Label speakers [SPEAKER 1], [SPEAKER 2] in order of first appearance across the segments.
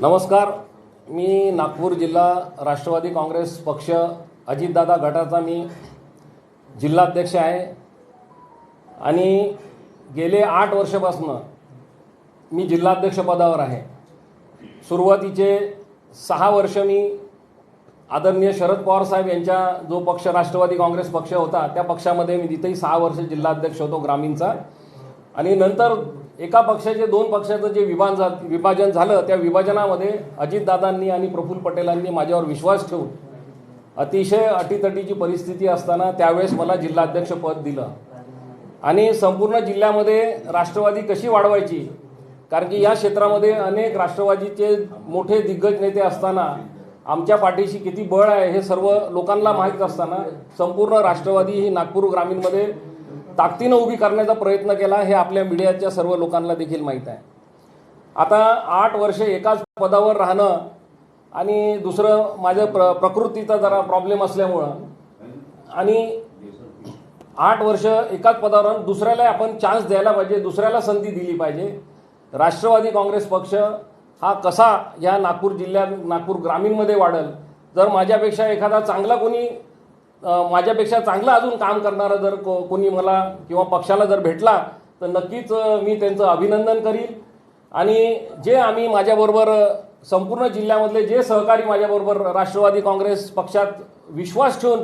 [SPEAKER 1] नमस्कार मी नागपूर जिल्हा राष्ट्रवादी काँग्रेस पक्ष अजितदादा गटाचा मी जिल्हाध्यक्ष आहे. आणि गेले आठ वर्षापासून मी जिल्हाध्यक्षपदावर आहे. सुरुवातीचे सहा वर्ष मी आदरणीय शरद पवार साहेब यांच्या जो पक्ष राष्ट्रवादी काँग्रेस पक्ष होता त्या पक्षामध्ये मी तिथेही सहा वर्ष जिल्हाध्यक्ष होतो ग्रामीणचा. आणि नंतर एका पक्षाचे दोन पक्षाचं जे विभाजन जा विभाजन झालं त्या विभाजनामध्ये अजितदादांनी आणि प्रफुल्ल पटेलांनी माझ्यावर विश्वास ठेवून अतिशय अटीतटीची परिस्थिती असताना त्यावेळेस मला जिल्हाध्यक्ष पद दिलं. आणि संपूर्ण जिल्ह्यामध्ये राष्ट्रवादी कशी वाढवायची? कारण की या क्षेत्रामध्ये अनेक राष्ट्रवादीचे मोठे दिग्गज नेते असताना आमच्या पाठीशी किती बळ आहे हे सर्व लोकांना माहीत असताना संपूर्ण राष्ट्रवादी ही नागपूर ग्रामीणमध्ये ताकदीनं उभी करण्याचा प्रयत्न केला हे आपल्या मीडियाच्या सर्व लोकांना देखील माहीत आहे. आता आठ वर्षे एकाच पदावर राहणं आणि दुसरं माझ्या प्र प्रकृतीचा जरा प्रॉब्लेम असल्यामुळं आणि आठ वर्ष एकाच पदावर राहून दुसऱ्याला आपण चान्स द्यायला पाहिजे दुसऱ्याला संधी दिली पाहिजे. राष्ट्रवादी काँग्रेस पक्ष हा कसा या नागपूर जिल्ह्यात नागपूर ग्रामीणमध्ये वाढल जर माझ्यापेक्षा एखादा चांगला कोणी माझ्यापेक्षा चांगलं अजून काम करणारा जर को कोणी मला किंवा पक्षाला जर भेटला तर नक्कीच मी त्यांचं अभिनंदन करीन. आणि जे आम्ही माझ्याबरोबर संपूर्ण जिल्ह्यामधले जे सहकारी माझ्याबरोबर राष्ट्रवादी काँग्रेस पक्षात विश्वास ठेवून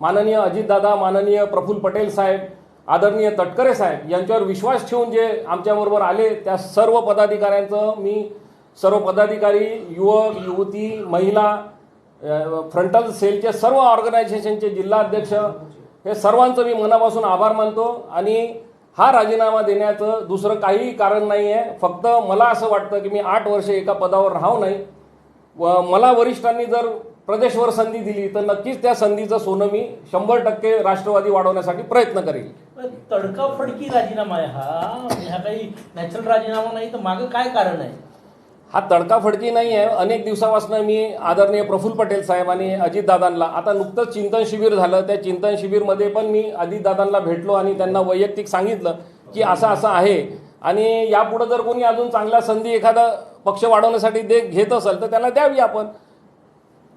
[SPEAKER 1] माननीय अजितदादा माननीय प्रफुल्ल पटेल साहेब आदरणीय तटकरे साहेब यांच्यावर विश्वास ठेवून जे आमच्याबरोबर आले त्या सर्व पदाधिकाऱ्यांचं मी सर्व पदाधिकारी युवक युवती महिला फ्रंटल सेलचे सर्व ऑर्गनायझेशनचे जिल्हाध्यक्ष हे सर्वांचं मी मनापासून आभार मानतो आणि हा राजीनामा देण्याचं दुसरं काहीही कारण नाही आहे फक्त मला असं वाटतं की मी आठ वर्ष एका पदावर राहू नाही व मला वरिष्ठांनी जर प्रदेशवर संधी दिली तर नक्कीच त्या संधीचं सोनं मी शंभर टक्के राष्ट्रवादी वाढवण्यासाठी प्रयत्न करेल.
[SPEAKER 2] पण तडकाफडकी राजीनामा आहे हा. म्हणजे हा काही नॅचरल राजीनामा नाही तर मागं काय कारण आहे?
[SPEAKER 1] हा तडकाफडकी नाही आहे. अनेक दिवसापासून मी आदरणीय प्रफुल्ल पटेल साहेब आणि अजितदादांना आता नुकतंच चिंतन शिबिर झालं. त्या चिंतन शिबिरमध्ये पण मी अजितदादांना भेटलो आणि त्यांना वैयक्तिक सांगितलं की असं असं आहे. आणि यापुढं जर कोणी अजून चांगल्या संधी एखादा पक्ष वाढवण्यासाठी दे घेत असेल तर त्याला द्यावी आपण.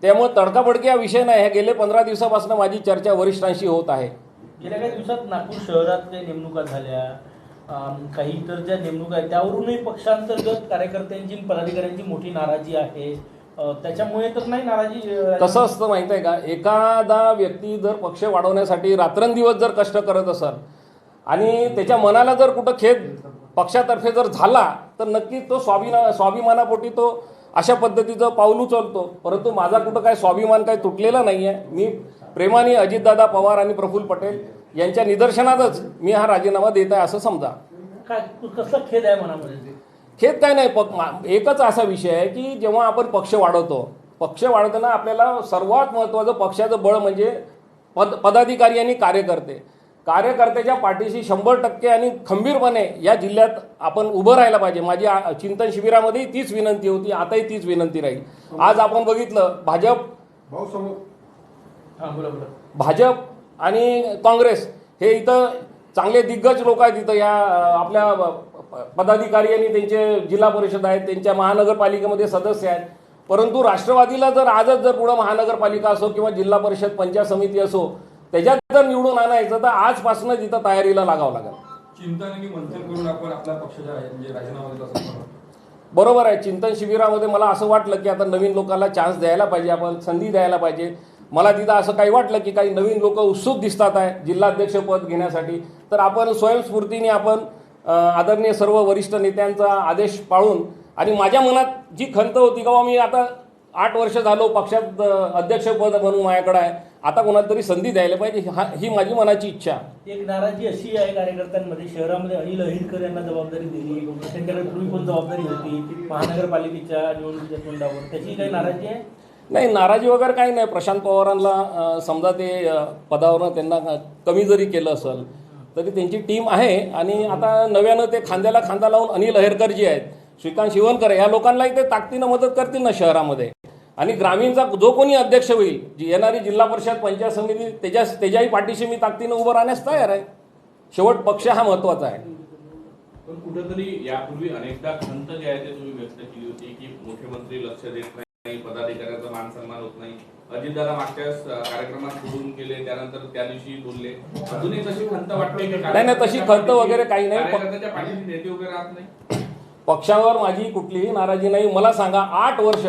[SPEAKER 1] त्यामुळे तडकाफडकी हा विषय नाही. हे गेले पंधरा दिवसापासून माझी चर्चा वरिष्ठांशी होत आहे.
[SPEAKER 2] गेल्या काही दिवसात नागपूर शहरात काही नेमणुका झाल्या. काही इतर ज्या नेमणूक आहेत त्यावरूनही पक्षांतर्गत कार्यकर्त्यांची पदाधिकाऱ्यांची मोठी नाराजी आहे. त्याच्यामुळे तर नाही नाराजी
[SPEAKER 1] कसं असतं माहीत आहे का? एखादा व्यक्ती जर पक्ष वाढवण्यासाठी रात्रंदिवस जर कष्ट करत असेल आणि त्याच्या मनाला जर कुठं खेद पक्षातर्फे जर झाला तर नक्कीच तो स्वाभिना स्वाभिमानापोटी तो अशा पद्धतीचं पाऊल उचलतो. परंतु माझा कुठं काय स्वाभिमान काही तुटलेला नाही आहे मी प्रेमाने अजितदादा पवार आणि प्रफुल्ल पटेल यांच्या निदर्शनातच मी हा राजीनामा देत आहे असं समजा.
[SPEAKER 2] काय कसला खेद आहे मनामध्ये?
[SPEAKER 1] खेद काय नाही पक एकच असा विषय आहे की जेव्हा आपण पक्ष वाढवतो पक्ष वाढवताना आपल्याला सर्वात महत्त्वाचं पक्षाचं बळ म्हणजे पद पदाधिकारी आणि कार्यकर्ते. कार्यकर्त्याच्या पाठीशी शंभर टक्के आणि खंबीरपणे या जिल्ह्यात आपण उभं राहायला पाहिजे. माझी चिंतन शिबिरामध्येही तीच विनंती होती आताही तीच विनंती राहील. आज आपण बघितलं भाजप
[SPEAKER 3] भाऊ समोर.
[SPEAKER 2] हा बोला बोला.
[SPEAKER 1] भाजप आणि काँग्रेस हे इथं चांगले दिग्गज लोक आहेत इथं. या आपल्या पदाधिकारी आणि त्यांचे जिल्हा परिषद आहेत त्यांच्या महानगरपालिकेमध्ये सदस्य आहेत. परंतु राष्ट्रवादीला जर आजच जर पुढं महानगरपालिका असो किंवा जिल्हा परिषद पंचायत समिती असो त्याच्यात जर निवडून आणायचं तर आजपासूनच इथं तयारीला लागावं लागेल.
[SPEAKER 3] म्हणजे.
[SPEAKER 1] बरोबर आहे. चिंतन शिबिरामध्ये मला असं वाटलं की आता नवीन लोकांना चान्स द्यायला पाहिजे आपण संधी द्यायला पाहिजे. मला तिथं असं काही वाटलं की काही नवीन लोक उत्सुक दिसतात आहे जिल्हाध्यक्षपद घेण्यासाठी. तर आपण स्वयंस्फूर्तीने आपण आदरणीय सर्व वरिष्ठ नेत्यांचा आदेश पाळून आणि माझ्या मनात जी खंत होती का मी आता आठ वर्ष झालो पक्षात अध्यक्षपद म्हणून माझ्याकडे आहे. आता कोणाला तरी संधी द्यायला पाहिजे हा ही माझी मनाची इच्छा.
[SPEAKER 2] एक नाराजी अशी आहे कार्यकर्त्यांमध्ये शहरामध्ये अनिल अहिरकर यांना जबाबदारी दिली त्यांच्याकडे पूर्वी पण जबाबदारी होती महानगरपालिकेच्या निवडणुकीच्या तोंडावर. त्याची काही नाराजी आहे?
[SPEAKER 1] नाही नाराजी वगैरे काही नाही. प्रशांत पवारांना समजा ते पदावरनं त्यांना कमी जरी केलं असेल तरी त्यांची टीम आहे. आणि आता नव्यानं ते खांद्याला खांदा लावून अनिल अहेरकर जी आहेत श्रीकांत शिवनकर या लोकांनाही ते ताकदीनं मदत करतील ना शहरामध्ये. आणि ग्रामीणचा जो कोणी अध्यक्ष होईल जी येणारी जिल्हा परिषद पंचायत समिती त्याच्या त्याच्याही पाठीशी मी ताकदीनं उभं राहण्यास तयार आहे. शेवट पक्ष हा महत्त्वाचा आहे.
[SPEAKER 4] पण कुठेतरी यापूर्वी अनेकदा खंत जी आहे ते तुम्ही व्यक्त केली होती की मुख्यमंत्री लक्ष देत नाही. पदाधिकाऱ्याचा मान सन्मान होत नाही. अजितदादा मागच्या कार्यक्रमात बोलून गेले त्यानंतर त्या दिवशी बोलले. अजूनही तशी खंत वाटते की?
[SPEAKER 1] नाही, नाही, तशी खंत वगैरे काही नाही.
[SPEAKER 4] कार्यकर्त्याच्या पाठीशी नेते उभे राहत नाही.
[SPEAKER 1] पक्षावर माझी कुठलीही नाराजी नाही. मला सांगा आठ वर्ष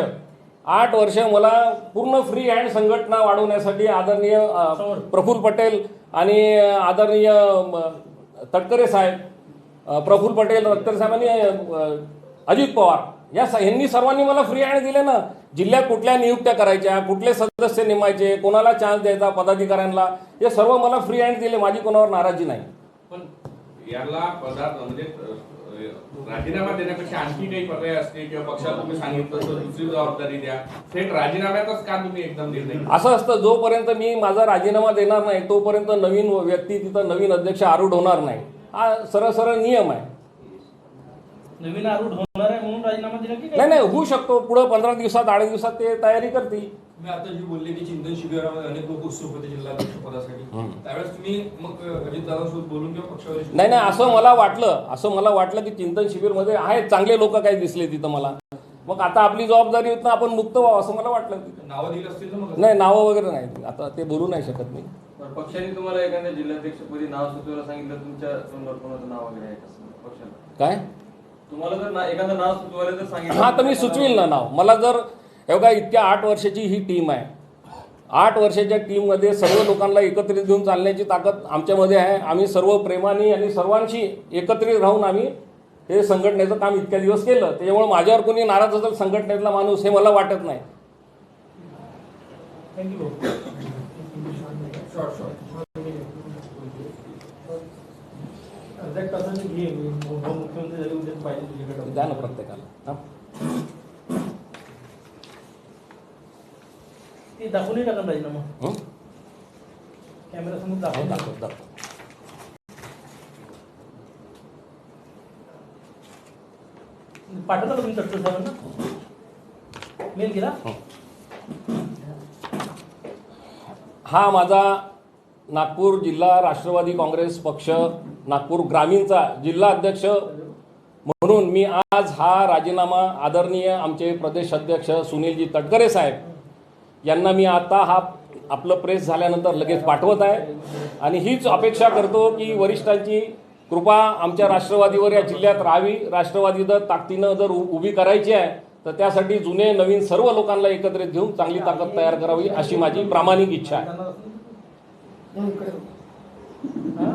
[SPEAKER 1] आठ वर्ष मला पूर्ण फ्री हँड संघटना वाढवण्यासाठी आदरणीय अ, प्रफुल्ल पटेल आणि आदरणीय म, तटकरे साहेब अ, प्रफुल्ल पटेल तटकरे साहेबांनी अ, अजित पवार. या यांनी सर्वांनी मला फ्री हँड दिले ना. जिल्ह्यात कुठल्या नियुक्त्या करायच्या कुठले सदस्य नेमायचे कोणाला चान्स द्यायचा पदाधिकाऱ्यांना हे सर्व मला फ्री हँड दिले. माझी कोणावर नाराजी नाही.
[SPEAKER 4] पण याला पदार्थ म्हणजे राजीनामा देण्यापेक्षा आणखी काही पर्याय असते किंवा पक्षाला तुम्ही सांगितलं तर दुसरी जबाबदारी द्या. थेट राजीनाम्यातच का तुम्ही एकदम निर्णय?
[SPEAKER 1] असं असतं जोपर्यंत मी माझा राजीनामा देणार नाही तोपर्यंत नवीन व्यक्ती तिथं नवीन अध्यक्ष आरूढ होणार नाही. हा सरळ सरळ नियम आहे.
[SPEAKER 2] नवीन आरूढ होणार आहे म्हणून राजीनामा दिला की
[SPEAKER 1] नाही नाही होऊ शकतो. पुढं पंधरा दिवसात आठ दिवसात ते तयारी करतील.
[SPEAKER 3] मी आता जी बोलले की चिंतन शिबिरामध्ये अनेक लोक उत्सुक होते जिल्हाध्यक्ष पदासाठी. त्यावेळेस तुम्ही मग अजितदादांसोबत बोलून किंवा पक्षावर
[SPEAKER 1] नाही नाही असं मला वाटलं असं मला वाटलं की चिंतन शिबिरमध्ये आहेत चांगले लोक काही दिसले तिथं मला. मग आता आपली जबाबदारी होतं आपण मुक्त व्हावं असं मला वाटलं तिथं.
[SPEAKER 3] नावं दिली असतील तर मग
[SPEAKER 1] नाही नावं वगैरे नाही. आता ते बोलू नाही शकत मी.
[SPEAKER 5] पक्षाने तुम्हाला एखाद्या जिल्हाध्यक्षपदी नाव सुचवायला सांगितलं तुमच्या तोंडावर कोणाचं नाव वगैरे आहे का? पक्षाला.
[SPEAKER 1] काय?
[SPEAKER 5] तुम्हाला जर ना- एखादं नाव सुचवायला जर सांगितलं
[SPEAKER 1] हा तर मी सुचवील ना नाव. मला जर एवढा इतक्या आठ वर्षाची ही टीम आहे. आठ वर्षाच्या टीममध्ये सर्व लोकांना एकत्रित घेऊन चालण्याची ताकद आमच्यामध्ये आहे. आम्ही सर्व प्रेमाने आणि सर्वांशी एकत्रित राहून आम्ही हे संघटनेचं काम इतक्या दिवस केलं. त्याच्यामुळे माझ्यावर कोणी नाराज असेल संघटनेतला माणूस हे मला वाटत नाही.
[SPEAKER 2] थँक्यू
[SPEAKER 1] द्या ना प्रत्येकाला. हा?
[SPEAKER 2] ते दाखवून टाका राजीनामा
[SPEAKER 1] हं?
[SPEAKER 2] कॅमेरा समोर
[SPEAKER 1] हो, दाखव दाखव.
[SPEAKER 2] पाठवता का तुम्ही तटकर साहेबांना? मेल केला?
[SPEAKER 1] हा माझा नागपूर जिल्हा राष्ट्रवादी काँग्रेस पक्ष नागपूर ग्रामीणचा जिल्हा अध्यक्ष. म्हणून मी आज हा राजीनामा आदरणीय आमचे प्रदेश अध्यक्ष सुनीलजी तटकरे साहेब यांना मी आता हा आपलं प्रेस झाल्यानंतर लगेच पाठवत आहे. आणि हीच अपेक्षा करतो की वरिष्ठांची कृपा आमच्या राष्ट्रवादीवर या जिल्ह्यात राहावी. राष्ट्रवादी जर ताकदीनं जर उ- उभी करायची आहे तर त्यासाठी जुने नवीन सर्व लोकांना एकत्रित घेऊन चांगली ताकद तयार करावी अशी माझी प्रामाणिक इच्छा आहे.
[SPEAKER 2] हा?